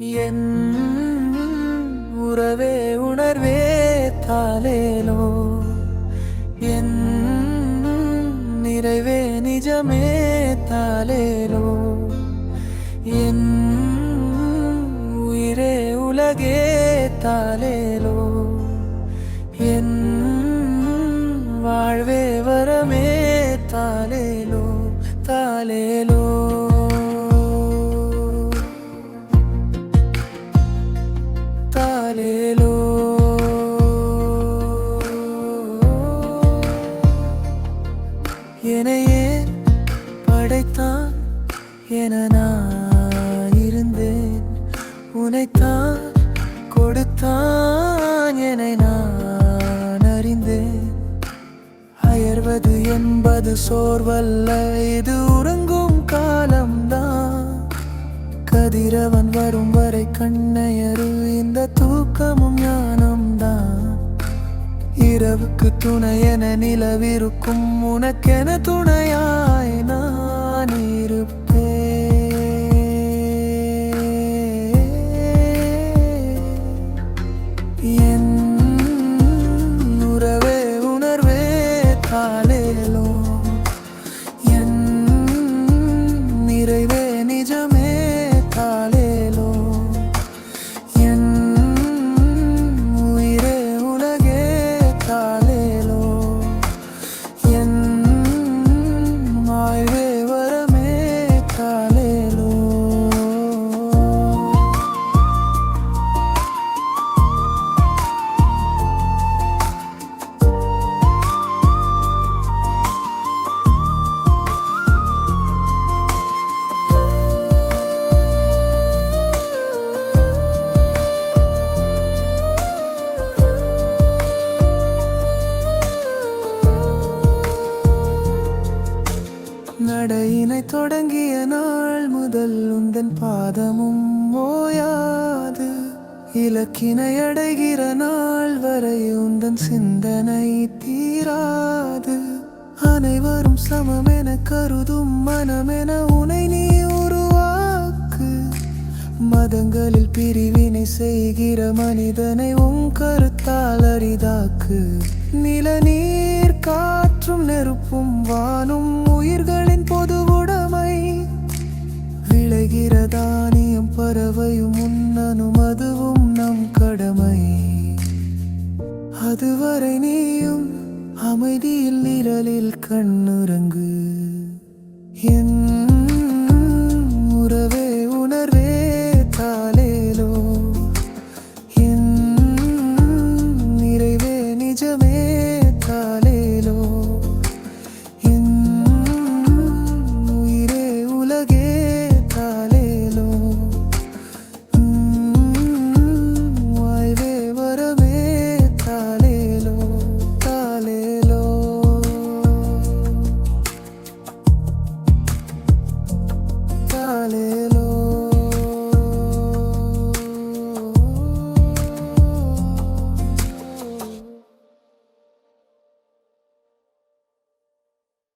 என் உறவே உணர்வே தாலேலோ என் நிறைவே நிஜமே தாலேலோ என் உயிரே உலகே தாலேலோ என் வாழ்வே வரமே தாலேலோ தாலேலோ என்னையே படைத்தான் என நான் இருந்தேன். உனைத்தான் கொடுத்தான் என நான் அறிந்தேன். அயர்வது என்பது சோர்வல்ல இது உறங்கும் காலம்தான். கதிரவன் வரும் வரை கண்ணையரு இந்த தூக்கமும் ஞானம்தான். இரவுக்கு துணை என நிலவிருக்கும் உனக்கென துணையாய் நான் இருப்பேன். நடையினை தொடங்கிய நாள் முதல் உந்தன் பாதமும் ஓயாது. இலக்கினை அடைகிற நாள் வரை உந்தன் சிந்தனை தீராது. அனைவரும் சமமென கருதும் மனமென உனை நீ உருவாக்கு. மதங்களில் பிரிவினை செய்கிற மனிதனை உன் கருத்தால் அரிதாக்கு. நில நீர் காற்றும் நெருப்பும் வானும் உயிர்களின் பொதுவுடைமை விளைகிற தானியம் பறவையும் உண்ணனும் அதுவும் நம் கடமை. அதுவரை நீயும் அமைதியில் நிரலில் கண்ணுறங்கு. என்